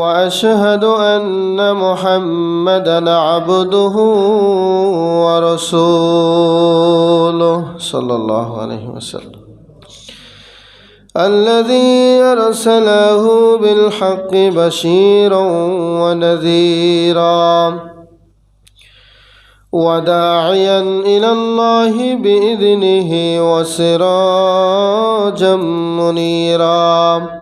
وأشهد أن محمدا عبده ورسوله صلى الله عليه وسلم. الذي أرسله بالحق بشيرا ونذيرا وداعيا إلى الله بإذنه وسراجا منيرا.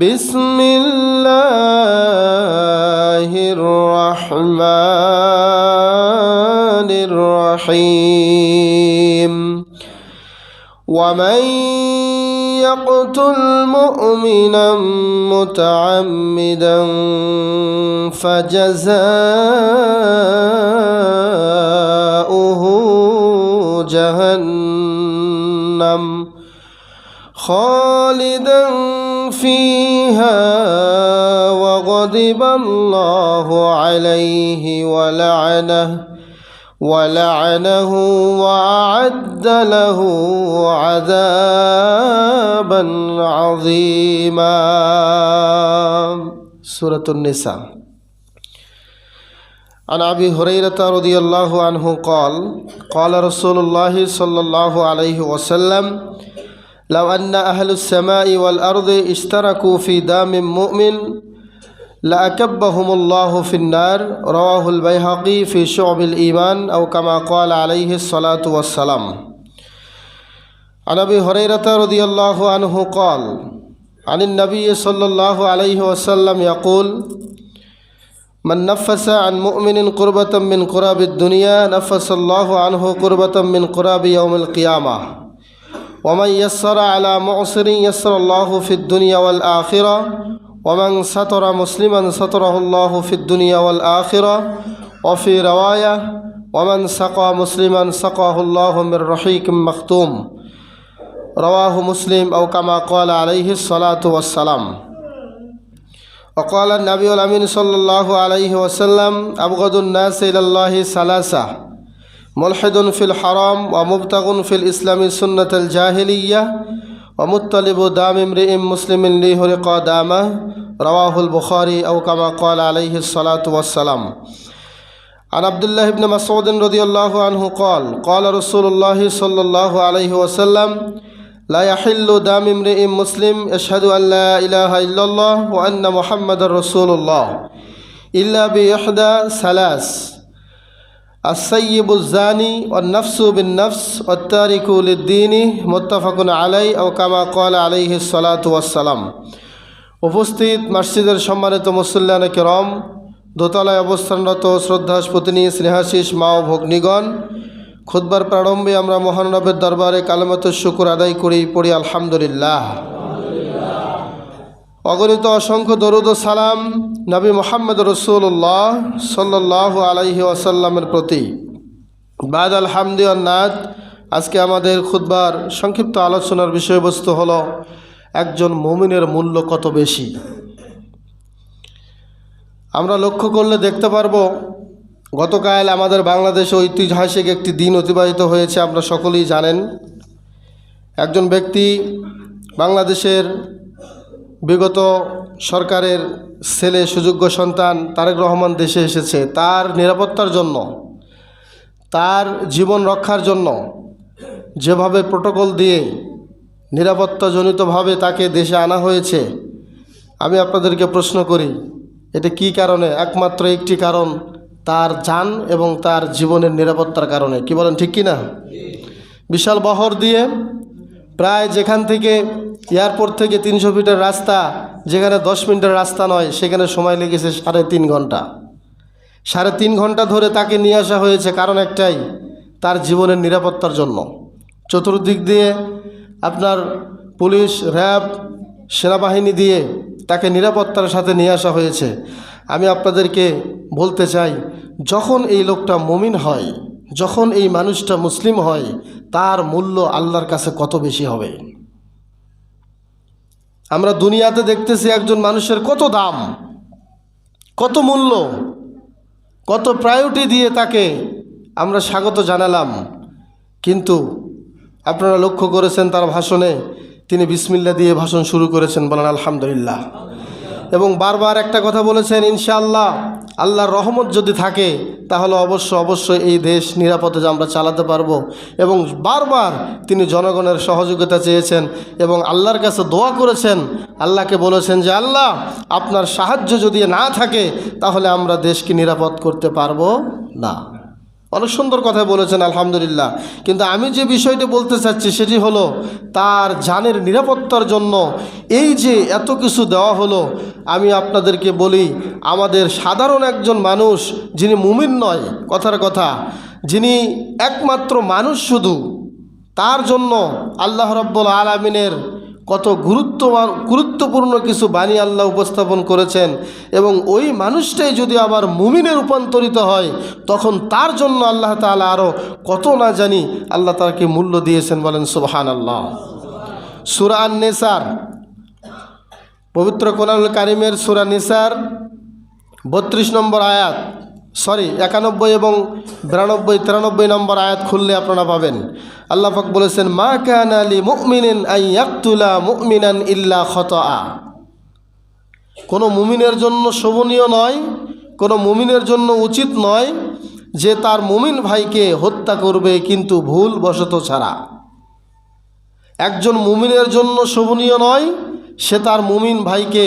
بسم الله الرحمن الرحيم. ومن يقتل مؤمنا متعمدا فجزاؤه جهنم. خالدا فيها وغضب الله عليه ولعنه ولعنه وأعد له عذابا عظيما. سورة النساء. عن أبي هريرة رضي الله عنه قال قال رسول الله صلى الله عليه وسلم لو أن أهل السماء والأرض اشتركوا في دام مؤمن لأكبهم الله في النار. رواه البيهقي في شعب الإيمان أو كما قال عليه الصلاة والسلام. عن أبي هريرة رضي الله عنه قال عن النبي صلى الله عليه وسلم يقول من نفس عن مؤمن قربة من قراب الدنيا نفس الله عنه قربة من قراب يوم القيامة. ومن يسر على معسر يسر الله في الدنيا والآخرة ومن ستر مسلما ستره الله في الدنيا والآخرة وفي رواية ومن سقى مسلما سقاه الله من رحيق مختوم رواه مسلم أو كما قال عليه الصلاة والسلام وقال النبي الأمين صلى الله عليه وسلم أبغض الناس إلى الله ثلاثة ملحد في الحرام ومبتغ في الإسلام سنة الجاهلية ومطلب دام امرئ مسلم ليهرق دامه رواه البخاري أو كما قال عليه الصلاة والسلام. عن عبد الله بن مسعود رضي الله عنه قال قال رسول الله صلى الله عليه وسلم لا يحل دام امرئ مسلم يشهد أن لا إله إلا الله وأن محمد رسول الله إلا بإحدى ثلاث. আসৈবুজানি ও নফসু বিন নফস ও তারিকুলদ্দিনী মোত্তাফাকুন আলাই ও কামা কল আলাইহি সালাতাম উপস্থিত মসজিদের সম্মানিত মুসল্লান কেরম, দোতলায় অবস্থানরত শ্রদ্ধা পত্নী স্নেহাশিস মা ও ভগ্নিগণ খুদ্বার প্রারম্ভে আমরা মহানবের দরবারে কালামত শুকুর আদায় করি, পড়ি আলহামদুলিল্লাহ। অগণিত অসংখ্য দরুদ সালাম নবী মোহাম্মদ রসুল্লাহ সাল্লাহ আলাইহি ওয়াসাল্লামের প্রতি। বাদ আলহামদি নাদ আজকে আমাদের খুদ্বার সংক্ষিপ্ত আলোচনার বিষয়বস্তু হল, একজন মুমিনের মূল্য কত বেশি? আমরা লক্ষ্য করলে দেখতে পারব, গতকাল আমাদের বাংলাদেশে ঐতিহাসিক একটি দিন অতিবাহিত হয়েছে আপনারা সকলেই জানেন। একজন ব্যক্তি বাংলাদেশের বিগত সরকারের ছেলে, সুযোগ্য সন্তান তারেক রহমান দেশে এসেছে। তার নিরাপত্তার জন্য, তার জীবন রক্ষার জন্য যেভাবে প্রোটোকল দিয়ে নিরাপত্তাজনিতভাবে তাকে দেশে আনা হয়েছে, আমি আপনাদেরকে প্রশ্ন করি, এটা কি কারণে? একমাত্র একটি কারণ, তার যান এবং তার জীবনের নিরাপত্তার কারণে। কি বলেন, ঠিক কি না বিশাল বহর দিয়ে প্রায় যেখান থেকে এয়ারপোর্ট থেকে তিনশো ফিটের রাস্তা, যেখানে দশ মিনিটের রাস্তা নয়, সেখানে সময় লেগেছে সাড়ে তিন ঘণ্টা। সাড়ে তিন ঘণ্টা ধরে তাকে নিয়ে আসা হয়েছে কারণ একটাই, তার জীবনের নিরাপত্তার জন্য। চতুর্দিক দিয়ে আপনার পুলিশ, র্যাব, সেনাবাহিনী দিয়ে তাকে নিরাপত্তার সাথে নিয়ে আসা হয়েছে। আমি আপনাদেরকে বলতে চাই, যখন এই লোকটা মমিন হয়, যখন এই মানুষটা মুসলিম হয়, তার মূল্য আল্লাহর কাছে কত বেশি হবে? আমরা দুনিয়াতে দেখতেছি একজন মানুষের কত দাম, কত মূল্য, কত প্রায়োরিটি দিয়ে তাকে আমরা স্বাগত জানালাম। কিন্তু আপনারা লক্ষ্য করেছেন তার ভাষণে তিনি বিসমিল্লা দিয়ে ভাষণ শুরু করেছেন বলেন আলহামদুলিল্লাহ। এবং বারবার একটা কথা বলেছেন, ইনশাআল্লাহ আল্লাহর রহমত যদি থাকে, তাহলে অবশ্য অবশ্যই এই দেশ নিরাপদে আমরা চালাতে পারব। এবং বারবার তিনি জনগণের সহযোগিতা চেয়েছেন এবং আল্লাহর কাছে দোয়া করেছেন। আল্লাহকে বলেছেন যে, আল্লাহ, আপনার সাহায্য যদি না থাকে, তাহলে আমরা দেশকে নিরাপদ করতে পারব না। অনেক সুন্দর কথা বলেছেন, আলহামদুলিল্লাহ। কিন্তু আমি যে বিষয়টি বলতে চাচ্ছি, সেটি হলো তার জানের নিরাপত্তার জন্য এই যে এত কিছু দেওয়া হলো, আমি আপনাদেরকে বলি, আমাদের সাধারণ একজন মানুষ, যিনি মুমিন নয়, কথার কথা, যিনি একমাত্র মানুষ শুধু, তার জন্য আল্লাহ রব্বুল আলমিনের কত গুরুত্ব গুরুত্বপূর্ণ কিছু বাণী আল্লাহ উপস্থাপন করেছেন এবং ওই মানুষটাই যদি আবার মুমিনে রূপান্তরিত হয়, তখন তার জন্য আল্লাহ তালা আরও কত না জানি আল্লাহ তাকে মূল্য দিয়েছেন বলেন সুবহান আল্লাহ সুরান নেসার পবিত্র কোরআনুল কারিমের সুরা নিসার, বত্রিশ নম্বর আয়াত। সরি, একানব্বই এবং বিরানব্বই, তিরানব্বই নম্বর আয়াত খুললে আপনারা পাবেন। আল্লাহ পাক বলেছেন, মা কান আলী মুমিনিন আই ইয়াকতুলা মুমিনান ইল্লা খতআ। কোনো মুমিনের জন্য শোভনীয় নয়, কোনো মুমিনের জন্য উচিত নয় যে তার মুমিন ভাইকে হত্যা করবে কিন্তু ভুল বশত ছাড়া। একজন মুমিনের জন্য শোভনীয় নয়, সে তার মুমিন ভাইকে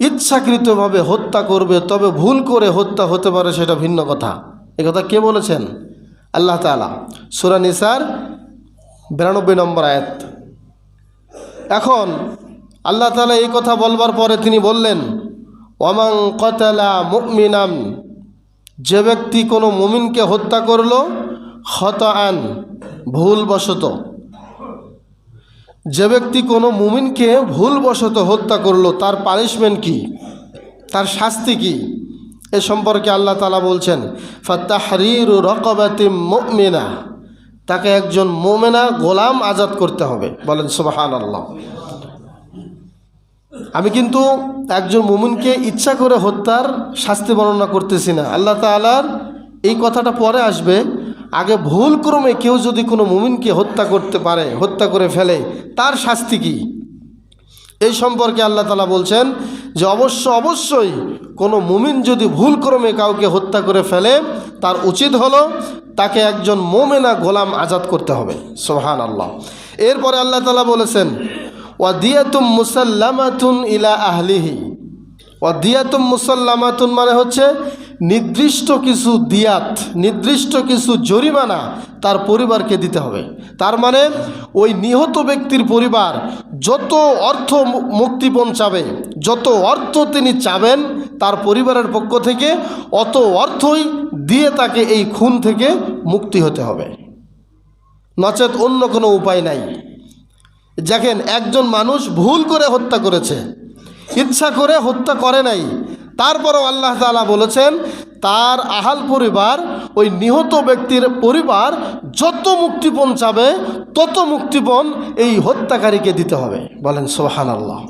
ইচ্ছাকৃতভাবে হত্যা করবে, তবে ভুল করে হত্যা হতে পারে সেটা ভিন্ন কথা। কথা কে বলেছেন? আল্লাহ তালা সুরা নিসার বিরানব্বই নম্বর আয়াত। এখন আল্লাহ তালা এই কথা বলবার পরে তিনি বললেন ওমাং কতালা মুমিনাম যে ব্যক্তি কোনো মুমিনকে হত্যা করল হত আন ভুলবশত। যে ব্যক্তি কোনো মুমিনকে ভুলবশত হত্যা করল, তার পানিশমেন্ট কি? তার শাস্তি কি? এ সম্পর্কে আল্লাহ তালা বলছেন ফাত্তাহরির রকবাতিম মুমিনা তাকে একজন মোমেনা গোলাম আজাদ করতে হবে। বলেন সুবাহান আল্লাহ আমি কিন্তু একজন মুমিনকে ইচ্ছা করে হত্যার শাস্তি বর্ণনা করতেছি না। আল্লাহ তালার এই কথাটা পরে আসবে। আগে ভুল ক্রমে কেউ যদি কোনো মুমিনকে হত্যা করতে পারে, হত্যা করে ফেলে, তার শাস্তি কি? এই সম্পর্কে আল্লাহ তালা বলছেন যে অবশ্য, অবশ্যই কোনো মুমিন যদি ভুল ক্রমে কাউকে হত্যা করে ফেলে, তার উচিত হলো তাকে একজন মোমেনা গোলাম আজাদ করতে হবে। সোহান আল্লাহ এরপরে আল্লাহ তালা বলেছেন ওয়া দিয়াতুম মুসাল্লামাতুন ইলা আহলিহি। ওয়া দিয়াতুম মুসাল্লামাতুন মানে হচ্ছে নির্দিষ্ট কিছু দিয়াত, নির্দিষ্ট কিছু জরিমানা তার পরিবারকে দিতে হবে। তার মানে ওই নিহত ব্যক্তির পরিবার যত অর্থ মুক্তিপণ চাবে, যত অর্থ তিনি চাবেন তার পরিবারের পক্ষ থেকে, অত অর্থই দিয়ে তাকে এই খুন থেকে মুক্তি হতে হবে। নচেত অন্য কোনো উপায় নাই। দেখেন, একজন মানুষ ভুল করে হত্যা করেছে, ইচ্ছা করে হত্যা করে নাই তারপরও আল্লাহ তালা বলেছেন, তার আহাল পরিবার, ওই নিহত ব্যক্তির পরিবার যত মুক্তিপণ চাবে, তত মুক্তিপণ এই হত্যাকারীকে দিতে হবে। বলেন সোহান আল্লাহ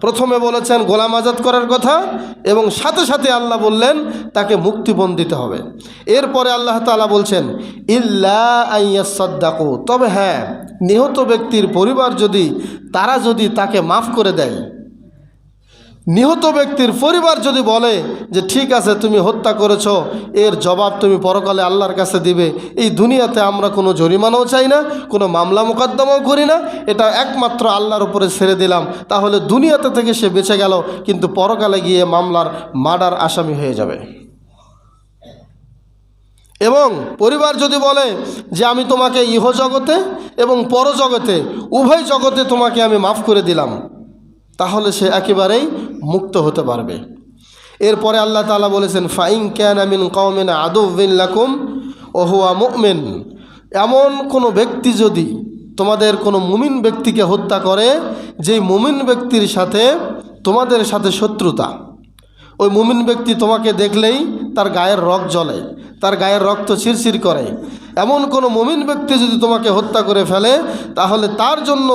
প্রথমে বলেছেন গোলাম আজাদ করার কথা এবং সাথে সাথে আল্লাহ বললেন তাকে মুক্তিপণ দিতে হবে। এরপরে আল্লাহ তালা বলছেন, ইল্লা আইয়াসাদ্দাকু তবে হ্যাঁ নিহত ব্যক্তির পরিবার যদি, তারা যদি তাকে মাফ করে দেয় নিহত ব্যক্তির পরিবার যদি বলে যে ঠিক আছে, তুমি হত্যা করেছ, এর জবাব তুমি পরকালে আল্লাহর কাছে দিবে। এই দুনিয়াতে আমরা কোনো জরিমানাও চাই না, কোনো মামলা মোকদ্দমাও করি না। এটা একমাত্র আল্লাহর উপরে ছেড়ে দিলাম। তাহলে দুনিয়াতে থেকে সে বেঁচে গেল, কিন্তু পরকালে গিয়ে মামলার মার্ডার আসামি হয়ে যাবে। এবং পরিবার যদি বলে যে আমি তোমাকে ইহ জগতে এবং পরজগতে, উভয় জগতে তোমাকে আমি মাফ করে দিলাম। তাহলে সে একেবারেই মুক্ত হতে পারবে। এরপরে আল্লাহ তালা বলেছেন ফাইং ক্যান আমিন কৌমেন আদুবিল্লাকুম ওহুয়া মুমিন। এমন কোনো ব্যক্তি যদি তোমাদের কোনো মুমিন ব্যক্তিকে হত্যা করে, যেই মুমিন ব্যক্তির সাথে তোমাদের সাথে শত্রুতা, ওই মুমিন ব্যক্তি তোমাকে দেখলেই তার গায়ের রক জ্বলে, তার গায়ের রক্ত চিরচির করে। এমন কোনো মমিন ব্যক্তি যদি তোমাকে হত্যা করে ফেলে, তাহলে তার জন্য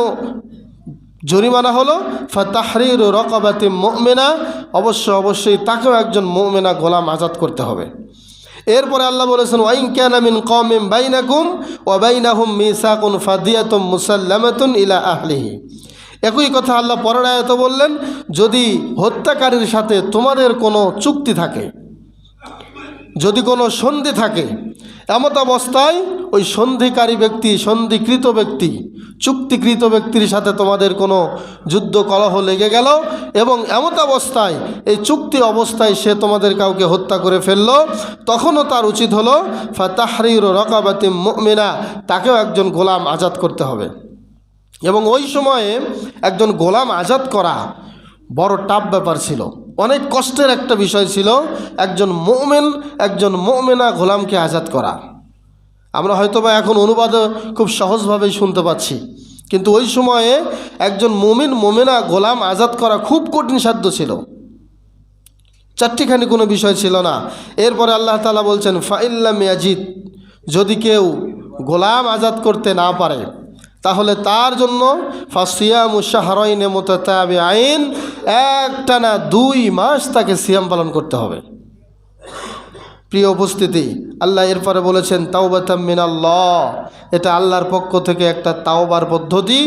জরিমানা হলো, ফাতাহরির রকাবাতি মোমেনা, অবশ্য অবশ্যই তাকেও একজন মোমেনা গোলাম আজাদ করতে হবে। এরপরে আল্লাহ বলেছেন, ওয়াইন ক্যানামিন কমিম বাইনাকুম ও বাইনাহুম মিসাকুন ফাদিয়াতুম মুসাল্লামাতুন ইলা আহলিহি। একই কথা আল্লাহ পরের আয়ত বললেন, যদি হত্যাকারীর সাথে তোমাদের কোনো চুক্তি থাকে, যদি কোনো সন্ধি থাকে, এমত অবস্থায় ওই সন্ধিকারী ব্যক্তি, সন্ধিকৃত ব্যক্তি চুক্তিকৃত ব্যক্তির সাথে তোমাদের কোনো যুদ্ধ কলহ লেগে গেল এবং এমত অবস্থায় এই চুক্তি অবস্থায় সে তোমাদের কাউকে হত্যা করে ফেলল, তখনও তার উচিত হলো, ফাতাহরির রকাবাতি মিনা তাকেও একজন গোলাম আজাদ করতে হবে। এবং ওই সময়ে একজন গোলাম আজাদ করা বড় টাফ ব্যাপার ছিল। অনেক কষ্টের একটা বিষয় ছিল একজন মোমেন, একজন মোমেনা গোলামকে আজাদ করা। আমরা হয়তোবা এখন অনুবাদে খুব সহজভাবেই শুনতে পাচ্ছি। কিন্তু ওই সময়ে একজন মোমিন, মোমেনা, গোলাম আজাদ করা খুব কঠিন সাধ্য ছিল। চারটিখানি কোনো বিষয় ছিল না। এরপরে আল্লাহ তালা বলছেন ফাইল্লা মিয়াজিদ যদি কেউ গোলাম আজাদ করতে না পারে, তাহলে তার জন্য ফাসিয়া মুশাহরইনে মোতাবে আইন একটানা দুই মাস তাকে সিয়াম পালন করতে হবে। প্রিয় উপস্থিতি, আল্লাহ এরপরে বলেছেন, তাওবাতাম মিনাল্লাহ। এটা আল্লাহর পক্ষ থেকে একটা তাওবার পদ্ধতি।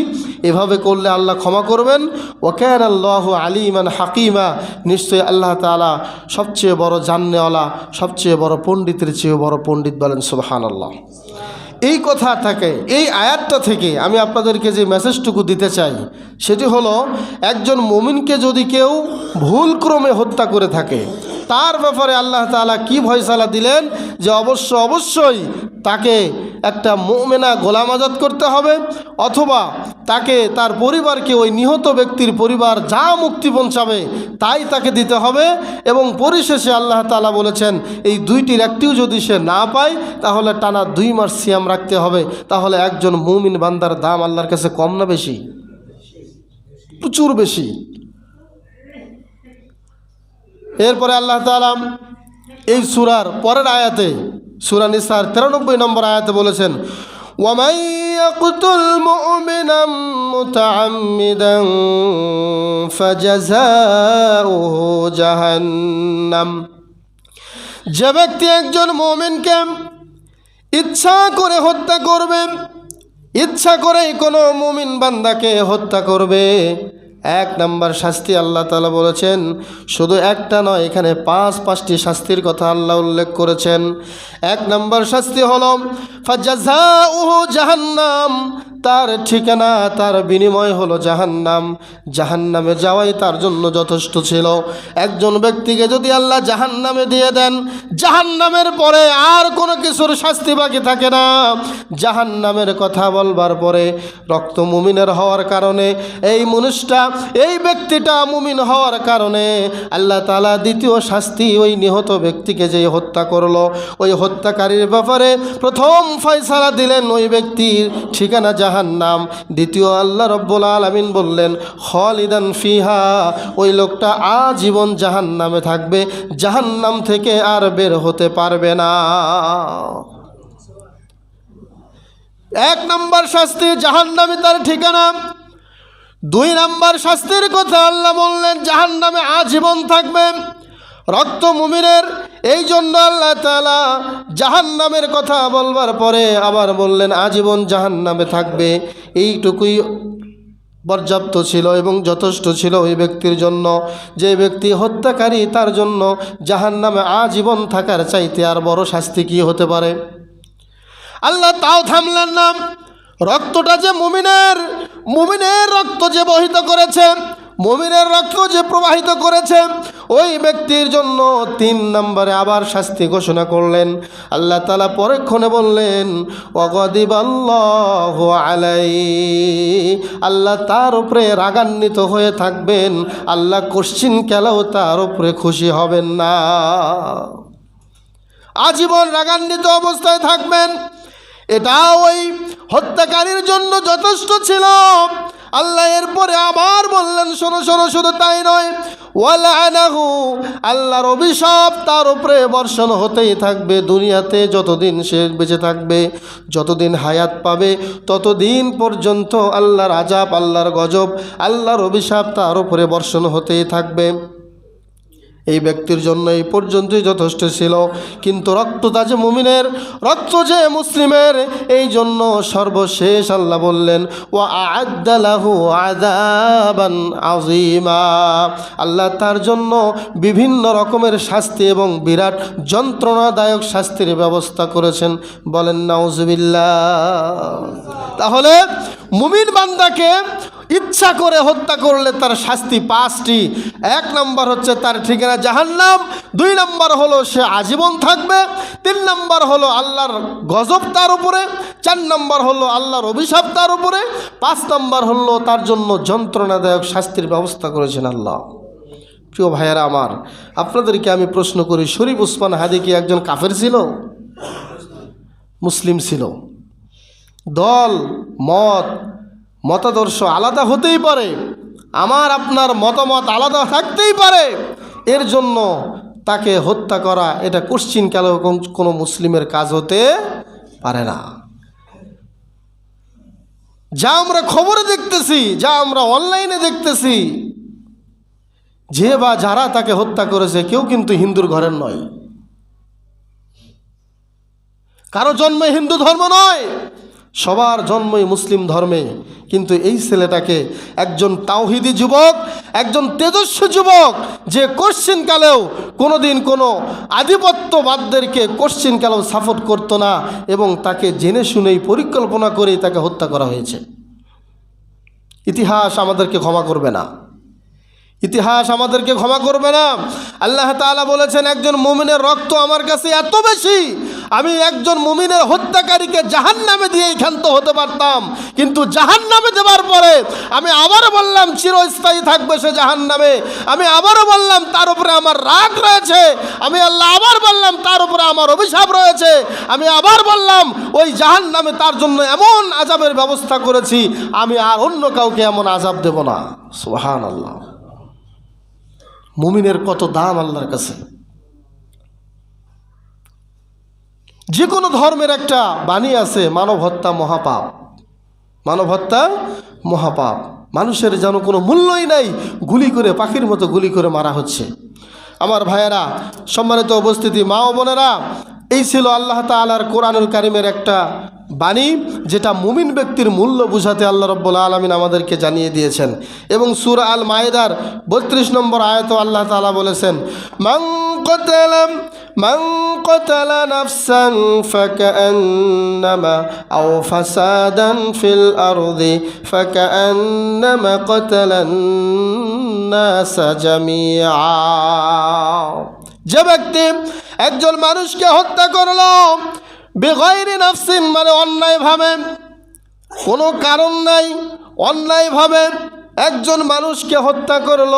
এভাবে করলে আল্লাহ ক্ষমা করবেন। ওকেন আল্লাহ আলিমান হাকিমা। নিশ্চয়ই আল্লাহ তালা সবচেয়ে বড় জাননেওয়ালা, সবচেয়ে বড় পণ্ডিতের চেয়ে বড় পণ্ডিত বলেন সুবহান আল্লাহ এই কথা থেকে, এই আয়াতটা থেকে আমি আপনাদেরকে যে মেসেজটুকু দিতে চাই, সেটি হলো, একজন মুমিনকে যদি কেউ ভুলক্রমে হত্যা করে থাকে তার ব্যাপারে আল্লাহ তাআলা কি ভয়সালা দিলেন যে অবশ্য অবশ্যই তাকে একটা মোমেনা গোলাম আজাদ করতে হবে, অথবা তাকে তার পরিবারকে ওই নিহত ব্যক্তির পরিবার যা মুক্তি পৌঁছাবে তাই তাকে দিতে হবে এবং পরিশেষে আল্লাহ তাআলা বলেছেন, এই দুইটির একটিও যদি সে না পায়, তাহলে টানা দুই মাস সিয়াম রাখতে হবে। তাহলে একজন মুমিন বান্দার দাম আল্লাহর কাছে কম না বেশি? প্রচুর বেশি। এরপরে আল্লাহ তাআলা এই সুরার পরের আয়াতে সুরা নিসার তিরানব্বই নম্বর আয়াতে বলেছেন ومن يقتل مؤمنا متعمدا فجزاؤه جهنم যে ব্যক্তি একজন মোমেনকে ইচ্ছা করে হত্যা করবে ইচ্ছা করেই কোনো মুমিন বান্দাকে হত্যা করবে এক নাম্বার শাস্তি আল্লাহ তালা বলেছেন, শুধু একটা নয়, এখানে পাঁচ, পাঁচটি শাস্তির কথা আল্লাহ উল্লেখ করেছেন। এক নাম্বার শাস্তি হল জাহান্নাম, তার ঠিকানা, তার বিনিময় হলো জাহান্নাম। জাহান্নামে যাওয়াই তার জন্য যথেষ্ট ছিল। একজন ব্যক্তিকে যদি আল্লাহ জাহান্নামে দিয়ে দেন, জাহান্নামের পরে আর কোনো কিছুর শাস্তি বাকি থাকে না। জাহান্নামের কথা বলবার পরে রক্ত মুমিনের হওয়ার কারণে এই মানুষটা এই ব্যক্তিটা মুমিন হওয়ার কারণে আল্লাহ তালা দ্বিতীয় শাস্তি ওই নিহত ব্যক্তিকে যে হত্যা করল, ওই হত্যাকারীর ব্যাপারে প্রথম ফয়সালা দিলেন ওই ব্যক্তির ঠিকানা জাহান্নাম। দ্বিতীয় আল্লাহ রব্বুল আলমিন বললেন, খলিদান ফিহা ওই লোকটা আজীবন জাহান্নামে থাকবে, জাহান্নাম থেকে আর বের হতে পারবে না। এক নম্বর শাস্তি জাহান্নামে তার ঠিকানা। দুই নাম্বার শাস্তির কথা আল্লাহ বললেন জাহান নামে আজীবন থাকবে। রক্ত মুমিনের, এই জন্য আল্লাহ তালা জাহান নামের কথা বলবার পরে আবার বললেন, আজীবন জাহান নামে থাকবে। এইটুকুই পর্যাপ্ত ছিল এবং যথেষ্ট ছিল ওই ব্যক্তির জন্য। যে ব্যক্তি হত্যাকারী, তার জন্য জাহান নামে আজীবন থাকার চাইতে আর বড় শাস্তি কী হতে পারে? আল্লাহ তাও থামলেন না। রক্তটা যে মুমিনের মুমিনের রক্ত যে বহিত করেছে, মুমিনের রক্ত যে প্রবাহিত করেছে, ওই ব্যক্তির জন্য তিন নম্বরে আবার শাস্তি ঘোষণা করলেন। আল্লাহ তালা পরক্ষণে বললেন অগদিব আলাই আল্লাহ তার উপরে রাগান্বিত হয়ে থাকবেন। আল্লাহ কোশ্চিন কেলাও তার উপরে খুশি হবেন না। আজীবন রাগান্বিত অবস্থায় থাকবেন। এটা ওই হত্যাকারীর জন্য যথেষ্ট ছিল। আল্লাহ এরপরে আবার বললেন, শোনো শোনো, শুধু তাই নয়, ওয়ালানাহু, আল্লাহর অভিশাপ তার উপরে বর্ষণ হতেই থাকবে। দুনিয়াতে যতদিন সে বেঁচে থাকবে, যতদিন হায়াত পাবে, ততদিন পর্যন্ত আল্লাহর আজাব আল্লাহর গজব, আল্লাহর অভিশাপ তার উপরে বর্ষণ হতেই থাকবে। এই ব্যক্তির জন্য এই পর্যন্তই যথেষ্ট ছিল। কিন্তু রক্ত তা যে মুমিনের, রক্ত যে মুসলিমের, এই জন্য সর্বশেষ আল্লাহ বললেন ও আদালাহু আদাবান আজিমা আল্লাহ তার জন্য বিভিন্ন রকমের শাস্তি এবং বিরাট যন্ত্রণাদায়ক শাস্তির ব্যবস্থা করেছেন। বলেন নাউজবিল্লা তাহলে মুমিন বান্দাকে ইচ্ছা করে হত্যা করলে তার শাস্তি পাঁচটি। এক নম্বর হচ্ছে তার ঠিকানা জাহান্নাম, দুই নম্বর হলো সে আজীবন থাকবে, তিন নম্বর হলো আল্লাহর গজব তার উপরে, চার নম্বর হলো আল্লাহর অভিশাপ তার উপরে, পাঁচ নম্বর হলো তার জন্য যন্ত্রণাদায়ক শাস্তির ব্যবস্থা করেছেন আল্লাহ। প্রিয় ভাইয়েরা আমার, আপনাদেরকে আমি প্রশ্ন করি, শরীফ উসমান হাদি কি একজন কাফের ছিল? মুসলিম ছিল। দল, মত মতাদর্শ আলাদা হতেই পারে। আমার, আপনার মতামত আলাদা থাকতেই পারে। এর জন্য তাকে হত্যা করা, এটা কোশ্চিন কালেও কোন- কোনো মুসলিমের কাজ হতে পারে না। যা আমরা খবরে দেখতেছি, যা আমরা অনলাইনে দেখতেছি, যে বা যারা তাকে হত্যা করেছে, কেউ কিন্তু হিন্দুর ঘরের নয়। কারও জন্মে হিন্দু ধর্ম নয়। সবার জন্মই মুসলিম ধর্মে, কিন্তু এই ছেলেটাকে একজন তাওহিদি যুবক, একজন তেজস্বী যুবক, যে কোশ্চিন কালেও কোনোদিন কোনো আধিপত্যবাদদেরকে কোশ্চিন কালেও সাপোর্ট করতো না এবং তাকে জেনে শুনেই পরিকল্পনা করেই তাকে হত্যা করা হয়েছে। ইতিহাস আমাদেরকে ক্ষমা করবে না। ইতিহাস আমাদেরকে ক্ষমা করবে না। আল্লাহ তাআলা বলেছেন, একজন মুমিনের রক্ত আমার কাছে এত বেশি আমি একজন মুমিনের হত্যাকারীকে জাহান নামে দিয়েই ক্ষান্ত হতে পারতাম। কিন্তু জাহান নামে দেওয়ার পরে আমি আবারও বললাম, চিরস্থায়ী থাকবে সে জাহান নামে আমি আবারও বললাম, তার উপরে আমার রাগ রয়েছে। আমি আল্লাহ আবার বললাম, তার উপরে আমার অভিশাপ রয়েছে। আমি আবার বললাম, ওই জাহান নামে তার জন্য এমন আজাবের ব্যবস্থা করেছি, আমি আর অন্য কাউকে এমন আজাব দেব না। সোহান আল্লাহ মুমিনের কত দাম আল্লাহর কাছে। যে কোনো ধর্মের একটা বাণী আছে মানব হত্যা মহাপাপ। মানব হত্যা মহাপাপ। মানুষের যেন কোনো মূল্যই নাই, গুলি করে, পাখির মতো গুলি করে মারা হচ্ছে। আমার ভাইয়েরা, সম্মানিত উপস্থিতি, মা ও বোনেরা, এই ছিল আল্লাহ তালার কোরআনুল কারিমের একটা বাণী যেটা মুমিন ব্যক্তির মূল্য বুঝাতে আল্লাহ রব্বুল আলমিন আমাদেরকে জানিয়ে দিয়েছেন এবং সুর আল মায়েদার বত্রিশ নম্বর আয়ত আল্লাহ তালা বলেছেন মাং কতালাম من قتل نفسا فكأنما أو فسادا في الأرض فكأنما قتل الناس جميعا যে ব্যক্তি একজন মানুষকে হত্যা করলো বেগৈরি নাফসিন মানে অন্যায়ভাবে। কোনো কারণ নাই অন্যায়ভাবে একজন মানুষকে হত্যা করল।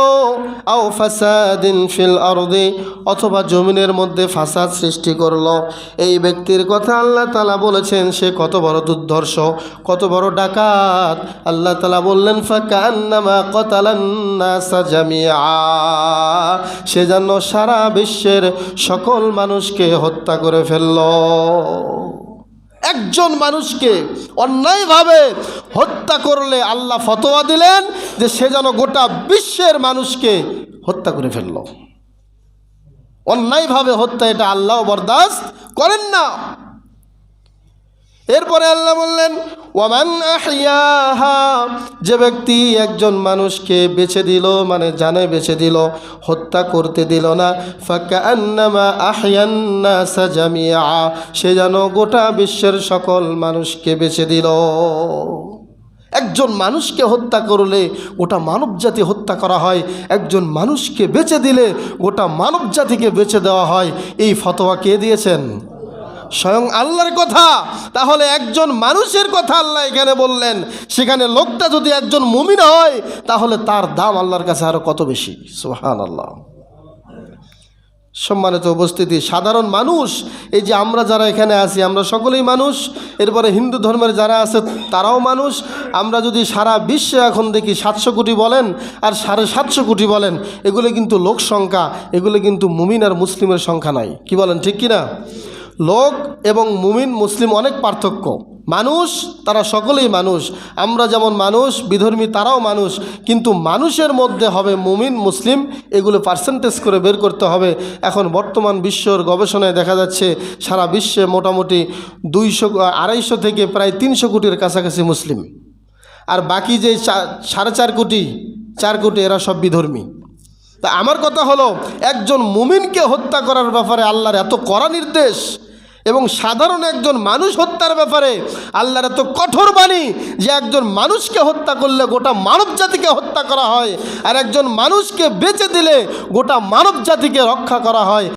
আও ফাসাদিন ফিল আরদি, অথবা জমিনের মধ্যে ফাসাদ সৃষ্টি করল। এই ব্যক্তির কথা আল্লাহ তালা বলেছেন, সে কত বড় দুর্ধর্ষ, কত বড় ডাকাত। আল্লাহ তালা বললেন, ফাকান্নামা কতালান্নাসা জামিয়া সে যেন সারা বিশ্বের সকল মানুষকে হত্যা করে ফেলল। একজন মানুষকে অন্যায়ভাবে হত্যা করলে আল্লাহ ফতোয়া দিলেন যে সে যেন গোটা বিশ্বের মানুষকে হত্যা করে ফেলল। অন্যায়ভাবে হত্যা এটা আল্লাহ বরদাস্ত করেন না। এরপরে আল্লাহ বললেন আহিয়াহা যে ব্যক্তি একজন মানুষকে বেছে দিল মানে জানে বেছে দিল, হত্যা করতে দিল না ফাঁকা সে যেন গোটা বিশ্বের সকল মানুষকে বেছে দিল। একজন মানুষকে হত্যা করলে গোটা মানব জাতি হত্যা করা হয়, একজন মানুষকে বেছে দিলে গোটা মানব জাতিকে বেছে দেওয়া হয়। এই ফতোয়া কে দিয়েছেন? স্বয়ং আল্লাহর কথা। তাহলে একজন মানুষের কথা আল্লাহ এখানে বললেন। সেখানে লোকটা যদি একজন মুমিন হয়, তাহলে তার দাম আল্লাহর কাছে আরও কত বেশি? সোহান আল্লাহ সম্মানিত উপস্থিতি। সাধারণ মানুষ, এই যে আমরা যারা এখানে আছি, আমরা সকলেই মানুষ। এরপরে হিন্দু ধর্মের যারা আছে, তারাও মানুষ। আমরা যদি সারা বিশ্বে এখন দেখি সাতশো কোটি বলেন আর সাড়ে সাতশো কোটি বলেন, এগুলো কিন্তু লোক সংখ্যা, এগুলো কিন্তু মুমিন আর মুসলিমের সংখ্যা নয়। কি বলেন, ঠিক কি না লোক এবং মুমিন, মুসলিম অনেক পার্থক্য। মানুষ, তারা সকলেই মানুষ। আমরা যেমন মানুষ, বিধর্মী তারাও মানুষ। কিন্তু মানুষের মধ্যে হবে মুমিন, মুসলিম, এগুলো পার্সেন্টেজ করে বের করতে হবে। এখন বর্তমান বিশ্বর গবেষণায় দেখা যাচ্ছে, সারা বিশ্বে মোটামুটি দুইশো, আড়াইশো থেকে প্রায় তিনশো কোটির কাছাকাছি মুসলিম। আর বাকি যে সাড়ে চার কোটি চার কোটি এরা সব বিধর্মী। তা আমার কথা হলো, একজন মুমিনকে হত্যা করার ব্যাপারে আল্লাহর এত কড়া নির্দেশ এবং সাধারণ একজন মানুষ হত্যার ব্যাপারে আল্লাহর এত কঠোর বাণী যে একজন মানুষকে হত্যা করলে গোটা মানব জাতিকে হত্যা করা হয়, আর একজন মানুষকে বেঁচে দিলে গোটা মানব জাতিকে রক্ষা করা হয়।